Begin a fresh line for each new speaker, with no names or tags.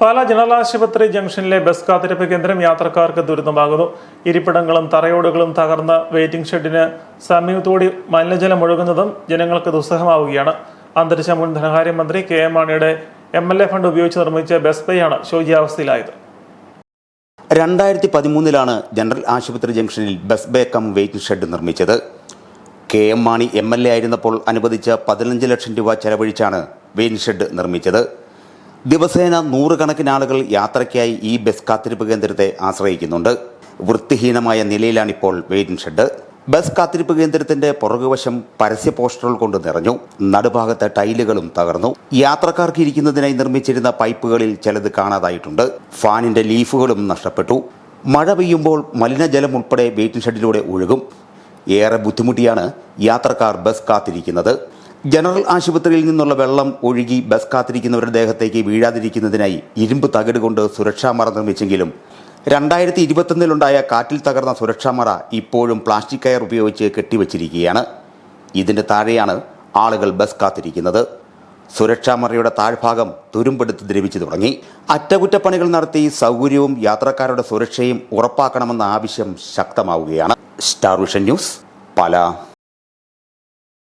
Pala general ആശുപത്രി ജംഗ്ഷനിലെ bus കാത്തിരിപ്പ് കേന്ദ്രം യാത്രക്കാർക്ക് ദുരിതമാകുന്നു. ഇരിപ്പിടങ്ങളും തറയോടുകളും തകർന്ന വെയിറ്റിംഗ് ഷെഡിന് സമീപത്തോടി മലിനജലം ഒഴുകുന്നതും ജനങ്ങൾക്ക് ദുസ്സഹമാവുകയാണ്. അന്തരിച്ച മുൻ ധനകാര്യമന്ത്രി കെ എം മാണിയുടെ എം എൽ എ ഫണ്ട് ഉപയോഗിച്ച് നിർമ്മിച്ച ബസ് പേയാണ് ശോചിയാവസ്ഥയിലായത്.
രണ്ടായിരത്തി പതിമൂന്നിലാണ് ജനറൽ ആശുപത്രി ജംഗ്ഷനിൽ bus bay cum waiting shed നിർമ്മിച്ചത്. K M Mani M L A ആയിരുന്നപ്പോൾ അനുവദിച്ച പതിനഞ്ച് ലക്ഷം രൂപ ചെലവഴിച്ചാണ് വെയിറ്റിംഗ് ഷെഡ് നിർമ്മിച്ചത്. ദിവസേന നൂറുകണക്കിന് ആളുകൾ യാത്രയ്ക്കായി ഈ ബസ് കാത്തിരിപ്പ് കേന്ദ്രത്തെ ആശ്രയിക്കുന്നുണ്ട്. വൃത്തിഹീനമായ നിലയിലാണിപ്പോൾ വെയിറ്റിംഗ് ഷെഡ്. ബസ് കാത്തിരിപ്പ് കേന്ദ്രത്തിന്റെ പുറകുവശം പരസ്യ പോസ്റ്ററുകൾ കൊണ്ട് നിറഞ്ഞു. നടുഭാഗത്തെ ടൈലുകളും തകർന്നു. യാത്രക്കാർക്ക് ഇരിക്കുന്നതിനായി നിർമ്മിച്ചിരുന്ന പൈപ്പുകളിൽ ചിലത് കാണാതായിട്ടുണ്ട്. ഫാനിന്റെ ലീഫുകളും നഷ്ടപ്പെട്ടു. മഴ പെയ്യുമ്പോൾ മലിനജലം ഉൾപ്പെടെ വെയിറ്റിംഗ് ഷെഡിലൂടെ ഒഴുകും. ഏറെ ബുദ്ധിമുട്ടിയാണ് യാത്രക്കാർ ബസ് കാത്തിരിക്കുന്നത്. ജനറൽ ആശുപത്രിയിൽ നിന്നുള്ള വെള്ളം ഒഴുകി ബസ് കാത്തിരിക്കുന്നവരുടെ ദേഹത്തേക്ക് വീഴാതിരിക്കുന്നതിനായി ഇരുമ്പ് തകിട് കൊണ്ട് സുരക്ഷാ മറ നിർമ്മിച്ചെങ്കിലും രണ്ടായിരത്തി ഇരുപത്തൊന്നിലുണ്ടായ കാറ്റിൽ തകർന്ന സുരക്ഷാ മറ ഇപ്പോഴും പ്ലാസ്റ്റിക് കയർ ഉപയോഗിച്ച് കെട്ടിവച്ചിരിക്കുകയാണ്. ഇതിന്റെ താഴെയാണ് ആളുകൾ ബസ് കാത്തിരിക്കുന്നത്. സുരക്ഷാ മറയുടെ താഴ്ഭാഗം തുരുമ്പെടുത്ത് ദ്രവിച്ചു തുടങ്ങി. അറ്റകുറ്റപ്പണികൾ നടത്തി സൗകര്യവും യാത്രക്കാരുടെ സുരക്ഷയും ഉറപ്പാക്കണമെന്ന ആവശ്യം ശക്തമാവുകയാണ്. Star Vision news Pala.